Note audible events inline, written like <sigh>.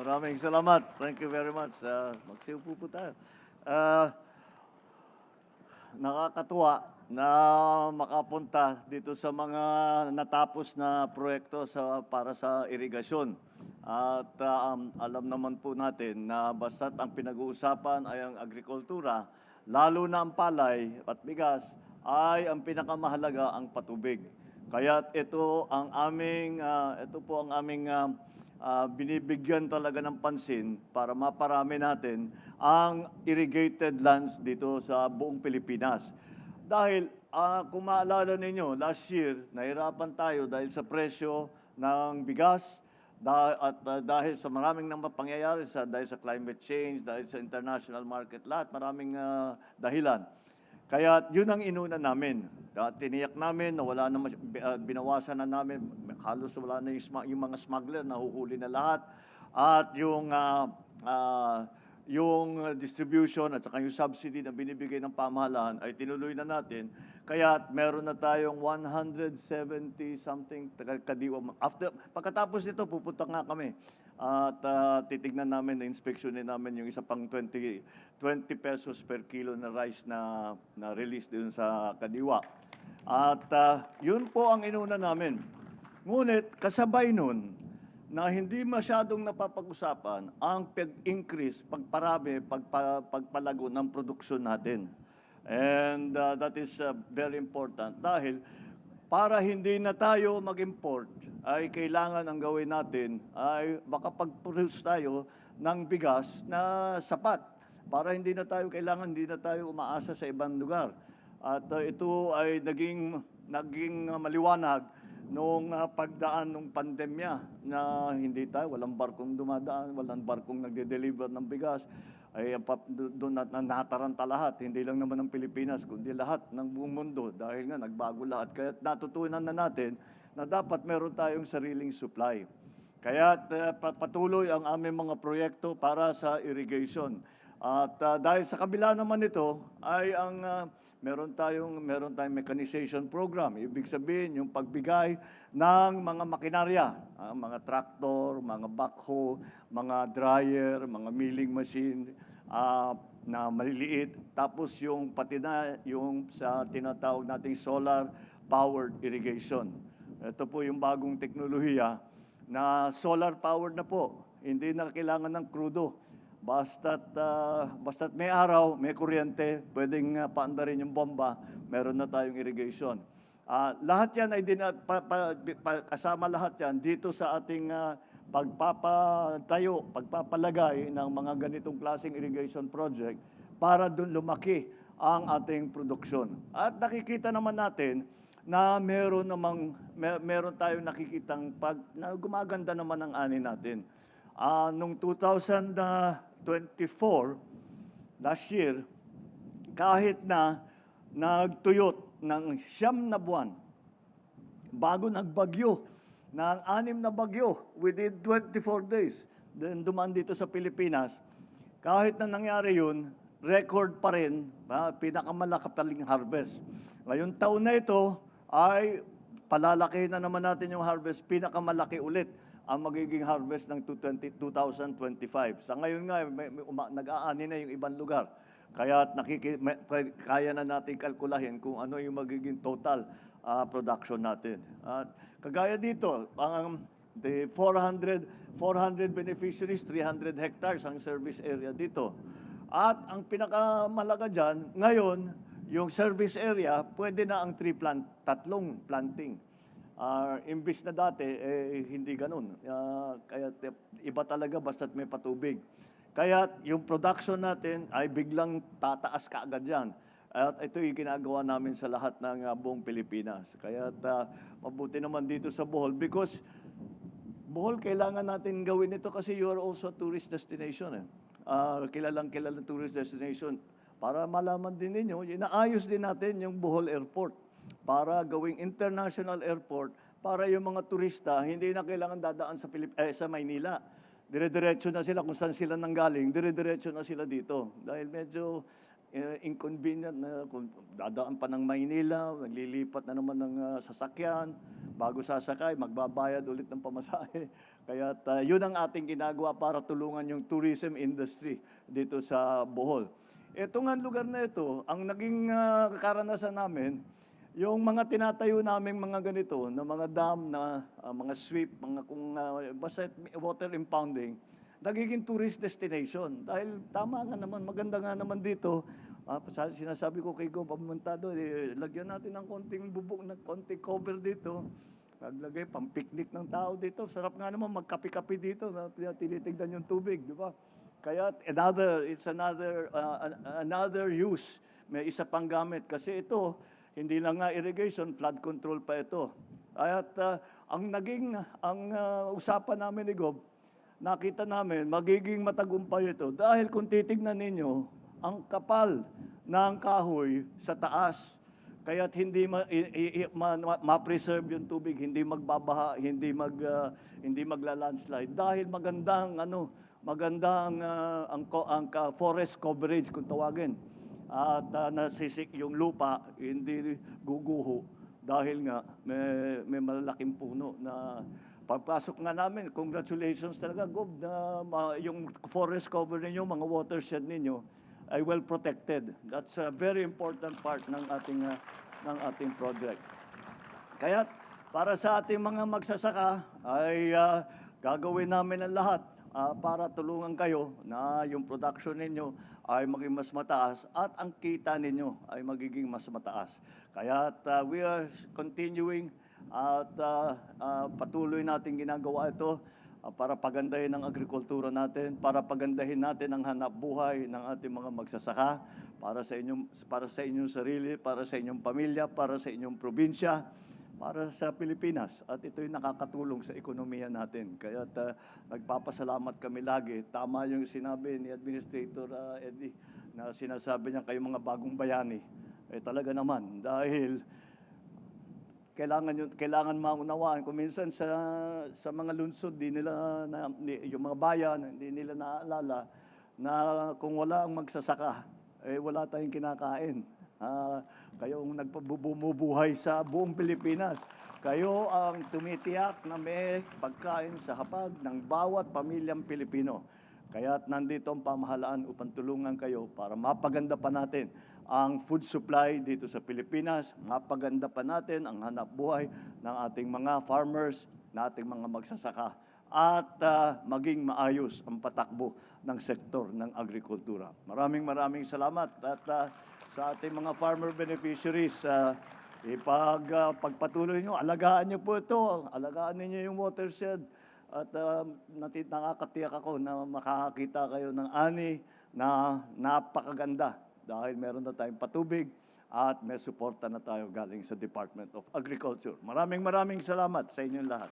Maraming salamat. Thank you very much. Uh, magsiupo po tayo. Ah, nakakatuwa na makapunta dito sa mga natapos na proyekto sa para sa irigasyon. At ah, um, alam naman po natin na basta't ang pinag-uusapan ay ang agrikultura, lalo na ang palay at bigas, ay ang pinakamahalaga ang patubig. Kaya ito ang aming ah, ito po ang aming ah, ah, binibigyan talaga ng pansin para maparami natin ang irrigated lands dito sa buong Pilipinas. Dahil ah, kung maalala ninyo, last year, nahirapan tayo dahil sa presyo ng bigas dah- at ah, dahil sa maraming nang pangyayari sa dahil sa climate change, dahil sa international market, lahat maraming ah, dahilan. Kaya yun ang inuna namin. Uh, tiniyak namin na wala na uh, binawasan na namin halos wala na yung, yung mga smuggler nahuhuli na lahat at yung ah, ah, yung distribution at saka yung subsidy na binibigay ng pamahalaan ay tinuloy na natin. Kaya meron na tayong 170 something kadiwa. After, pagkatapos nito, pupunta nga kami. At ah, titignan namin, na-inspectionin namin yung isa pang 20, 20 pesos per kilo na rice na, na release dun sa kadiwa. At ah, yun po ang inuna namin. Ngunit kasabay nun, na hindi masyadong napapag-usapan ang pag-increase, pagparami, pagpa, pagpalago ng produksyon natin. And uh, that is uh, very important dahil para hindi na tayo mag-import, ay kailangan ang gawin natin ay makapag-produce tayo ng bigas na sapat para hindi na tayo kailangan, hindi na tayo umaasa sa ibang lugar. At uh, ito ay naging, naging uh, maliwanag noong uh, pagdaan ng pandemya na hindi tayo, walang barkong dumadaan, walang barkong nagde-deliver ng bigas, ay doon na, na nataranta lahat, hindi lang naman ng Pilipinas, kundi lahat ng buong mundo dahil nga nagbago lahat. Kaya natutunan na natin na dapat meron tayong sariling supply. Kaya pa- patuloy ang aming mga proyekto para sa irrigation. At uh, dahil sa kabila naman ito ay ang uh, meron tayong meron tayong mechanization program. Ibig sabihin yung pagbigay ng mga makinarya, ah, mga traktor, mga backhoe, mga dryer, mga milling machine ah, na maliliit. Tapos yung pati na yung sa tinatawag nating solar powered irrigation. Ito po yung bagong teknolohiya na solar powered na po. Hindi na kailangan ng krudo. Basta't, ah, basta't may araw, may kuryente, pwedeng uh, paandarin yung bomba, meron na tayong irrigation. Ah, lahat yan ay din, pa, pa, pa- kasama lahat yan dito sa ating ah, pagpapatayo, pagpapalagay ng mga ganitong klaseng irrigation project para doon lumaki ang ating produksyon. At nakikita naman natin na meron namang mer- meron tayong nakikitang pag na gumaganda naman ang ani natin. Ah, nung 2024 last year kahit na nagtuyot ng siyam na buwan bago nagbagyo ng anim na bagyo within 24 days. Then dumaan dito sa Pilipinas. Kahit na nangyari yun, record pa rin, uh, pinakamalakapaling harvest. Ngayong taon na ito ay palalaki na naman natin yung harvest, pinakamalaki ulit ang magiging harvest ng 2020 2025. Sa ngayon nga, nag-aani na yung ibang lugar. Kaya nakiki, may- kaya na natin kalkulahin kung ano yung magiging total ah, production natin. At kagaya dito, ang the 400 400 beneficiaries, 300 hectares ang service area dito. At ang pinakamalaga diyan, ngayon, yung service area, pwede na ang tree plant, tatlong planting. Ah, imbis na dati, eh, hindi ganun. Ah, kaya iba talaga basta't may patubig. Kaya yung production natin ay biglang tataas kaagad yan. At ito yung ginagawa namin sa lahat ng ah, buong Pilipinas. Kaya mabuti naman dito sa Bohol because Bohol, kailangan natin gawin ito kasi you are also a tourist destination. Eh. Ah, kilalang kilalang tourist destination. Para malaman din ninyo, inaayos din natin yung Bohol Airport para gawing international airport para yung mga turista hindi na kailangan dadaan sa Pilip eh, sa Maynila. Dire-diretso na sila kung saan sila nanggaling, dire-diretso na sila dito. Dahil medyo eh, inconvenient na kung dadaan pa ng Maynila, maglilipat na naman ng ah, sasakyan, bago sasakay, magbabayad ulit ng pamasahe. <laughs> Kaya uh, yun ang ating ginagawa para tulungan yung tourism industry dito sa Bohol. Ito nga lugar na ito, ang naging ah, karanasan namin, yung mga tinatayo naming mga ganito, na mga dam, na ah, mga sweep, mga kung ah, basta water impounding, nagiging tourist destination. Dahil tama nga naman, maganda nga naman dito. Sa- sinasabi ko kay Go, pamunta doon, eh, lagyan natin ng konting bubong, ng konting cover dito. Naglagay pang picnic ng tao dito. Sarap nga naman magkape-kape dito. na Tinitignan yung tubig, di ba? Kaya another, it's another, uh, an- another use. May isa pang gamit. Kasi ito, hindi lang nga irrigation, flood control pa ito. At uh, ang naging, ang uh, usapan namin ni Gob, nakita namin magiging matagumpay ito dahil kung titignan ninyo, ang kapal ng kahoy sa taas. Kaya't hindi ma, i- i- ma- ma- ma-preserve yung tubig, hindi magbabaha, hindi mag ah, hindi magla-landslide dahil magandang ano, magandang ah, ang ang ka- forest coverage kung tawagin. At ah, nasisik yung lupa, hindi guguho dahil nga may, may malalaking puno na pagpasok nga namin, congratulations talaga, Gob, na ma- yung forest cover ninyo, mga watershed ninyo, ay well protected. That's a very important part ng ating ah, ng ating project. Kaya para sa ating mga magsasaka ay ah, gagawin namin ang lahat ah, para tulungan kayo na yung production ninyo ay maging mas mataas at ang kita ninyo ay magiging mas mataas. Kaya we are continuing at ah, ah, patuloy natin ginagawa ito ah, para pagandahin ang agrikultura natin, para pagandahin natin ang hanap buhay ng ating mga magsasaka, para sa inyong para sa inyong sarili, para sa inyong pamilya, para sa inyong probinsya, para sa Pilipinas. At ito'y nakakatulong sa ekonomiya natin. Kaya uh, nagpapasalamat kami lagi. Tama yung sinabi ni Administrator ah, Eddie na sinasabi niya kayo mga bagong bayani. Eh talaga naman dahil kailangan yun, kailangan maunawaan kung minsan sa sa mga lungsod di nila na, yung mga bayan hindi nila naalala na kung wala ang magsasaka eh wala tayong kinakain. Ah, kayo ang nagpabumubuhay sa buong Pilipinas. Kayo ang tumitiyak na may pagkain sa hapag ng bawat pamilyang Pilipino. Kaya nandito ang pamahalaan upang tulungan kayo para mapaganda pa natin ang food supply dito sa Pilipinas, mapaganda pa natin ang hanap buhay ng ating mga farmers, ng ating mga magsasaka, at ah, maging maayos ang patakbo ng sektor ng agrikultura. Maraming maraming salamat at ah, sa ating mga farmer beneficiaries, ah, ipag ah, pagpatuloy nyo, alagaan nyo po ito, alagaan ninyo yung watershed, at um, nati- nakakatiyak ako na makakakita kayo ng ani na napakaganda dahil meron na tayong patubig at may suporta na tayo galing sa Department of Agriculture. Maraming maraming salamat sa inyong lahat.